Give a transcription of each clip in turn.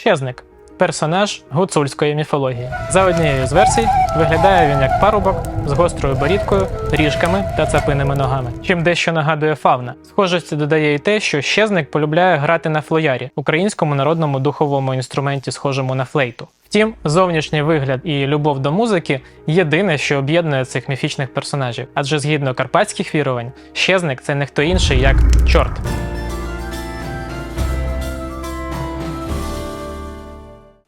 Щезник персонаж гуцульської міфології. За однією з версій, виглядає він як парубок з гострою борідкою, ріжками та цапиними ногами. Чим дещо нагадує фавна. Схожості додає і те, що щезник полюбляє грати на флоярі, українському народному духовому інструменті, схожому на флейту. Втім, зовнішній вигляд і любов до музики єдине, що об'єднує цих міфічних персонажів. Адже згідно карпатських вірувань, щезник це не хто інший, як чорт.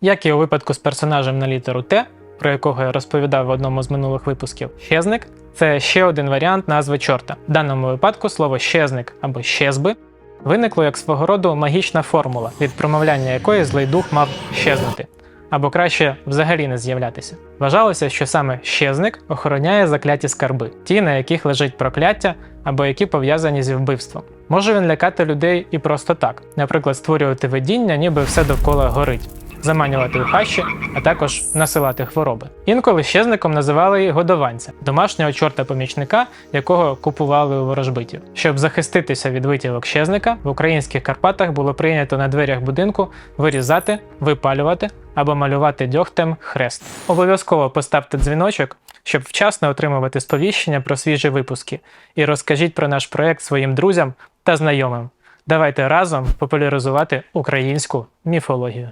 Як і у випадку з персонажем на літеру Т, про якого я розповідав в одному з минулих випусків, щезник це ще один варіант назви чорта. В даному випадку слово щезник або щезби виникло як свого роду магічна формула, від промовляння якої злий дух мав щезнути. Або краще взагалі не з'являтися. Вважалося, що саме щезник охороняє закляті скарби, ті, на яких лежить прокляття або які пов'язані зі вбивством. Може він лякати людей і просто так, наприклад, створювати видіння, ніби все довкола горить, заманювати у хащі, а також насилати хвороби. Інколи щезником називали годованця, домашнього чорта-помічника, якого купували у ворожбитів. Щоб захиститися від витівок щезника, в українських Карпатах було прийнято на дверях будинку вирізати, випалювати або малювати дьогтем хрест. Обов'язково поставте дзвіночок, щоб вчасно отримувати сповіщення про свіжі випуски, і розкажіть про наш проект своїм друзям та знайомим. Давайте разом популяризувати українську міфологію.